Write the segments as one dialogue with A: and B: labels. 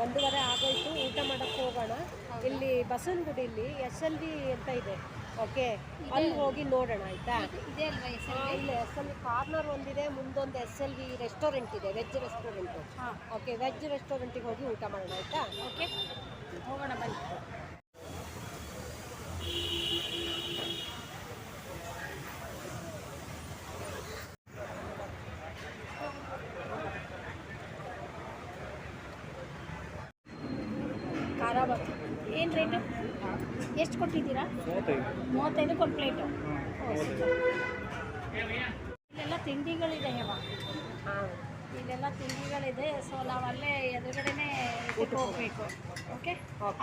A: ಒಂದೂವರೆ ಆಗೋಯ್ತು ಊಟ ಮಾಡೋಕ್ಕೆ ಹೋಗೋಣ. ಇಲ್ಲಿ ಬಸವನಗುಡಿಲಿ ಎಸ್ ಎಲ್ ವಿ ಅಂತ ಇದೆ. ಓಕೆ ಅಲ್ಲಿ ಹೋಗಿ ನೋಡೋಣ ಆಯ್ತಾ?
B: ಇದೇ ಅಲ್ವಾ ಹೆಸರು
A: ಆ, ಇಲ್ಲಿ ಎಸ್ ಎಲ್ ವಿ ಕಾರ್ನರ್ ಒಂದಿದೆ ಮುಂದೊಂದು ಎಸ್ ಎಲ್ ವಿ ರೆಸ್ಟೋರೆಂಟ್ ಇದೆ ವೆಜ್ ರೆಸ್ಟೋರೆಂಟು ಓಕೆ ವೆಜ್ ರೆಸ್ಟೋರೆಂಟಿಗೆ ಹೋಗಿ ಊಟ ಮಾಡೋಣ ಆಯ್ತಾ?
B: ಓಕೆ ಹೋಗೋಣ ಬನ್ನಿ. ಬಾತು ಏನು ರೇಟು ಎಷ್ಟು ಕೊಟ್ಟಿದ್ದೀರಾ? ಮೂವತ್ತೈದಕ್ಕೆ ಒಂದು ಪ್ಲೇಟು ಇಲ್ಲೆಲ್ಲ ತಿಂಡಿಗಳಿದೆ ಯಾವ ಇಲ್ಲೆಲ್ಲ ತಿಂಡಿಗಳಿದೆ. ಸೊ ನಾವು ಅಲ್ಲೇ ಎದುರುಗಡೆನೇ ಹೋಗಬೇಕು. ಓಕೆ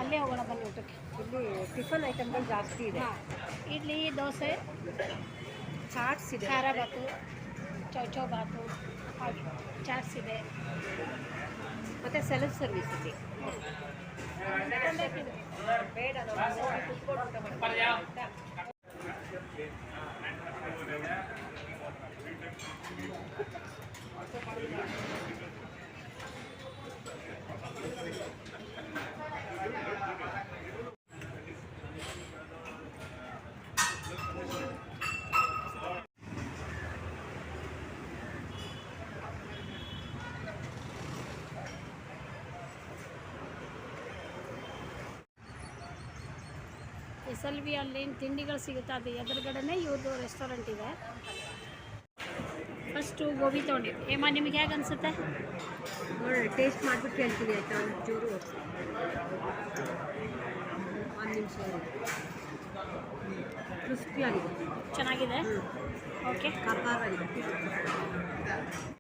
B: ಅಲ್ಲೇ ಹೋಗೋಣ ಬನ್ನಿ ಊಟಕ್ಕೆ.
A: ಇಲ್ಲಿ ಟಿಫನ್ ಐಟಮ್ಗಳು ಜಾಸ್ತಿ ಇದೆ.
B: ಇಡ್ಲಿ ದೋಸೆ
A: ಚಾಟ್ಸ್ ಇದೆ.
B: ಖಾರ ಬಾತು ಚೌಚೌ ಬಾತು ಹಾಗೆ ಚಾಟ್ಸ್ ಇದೆ.
A: ಮತ್ತೆ ಸೆಲ್ಫ್ ಸರ್ವಿಸ್ ಇದೆ ಬೇಡ ನಾವು ಹೋಗಿ ಕುತ್ಕೊಂಡು ಊಟ ಮಾಡ್ತೀವಿ, ಆಯ್ತಾ?
B: ಎಸ್ ಎಲ್ ವಿ ಅಲ್ಲಿ ಏನ್ ತಿಂಡಿಗಳು ಸಿಗುತ್ತೆ ಅದು ಎದುರುಗಡೆನೇ ಇವ್ರದ್ದು ರೆಸ್ಟೋರೆಂಟ್ ಇದೆ. ಫಸ್ಟು ಗೋಬಿ ತೊಗೊಂಡಿದ್ದು. ಏಮ ನಿಮಗೆ ಹೇಗೆ ಅನಿಸುತ್ತೆ?
A: ನೋಡಿ ಟೇಸ್ಟ್ ಮಾಡ್ಬಿಟ್ಟು ಹೇಳ್ತೀನಿ ಆಯ್ತಾ? ಒಂಚೂರು. ಒಂದು ನಿಮಿಷ ಕ್ರಿಸ್ಪಿಯಾಗಿದೆ
B: ಚೆನ್ನಾಗಿದೆ? ಓಕೆ
A: ಆಗಿದೆ.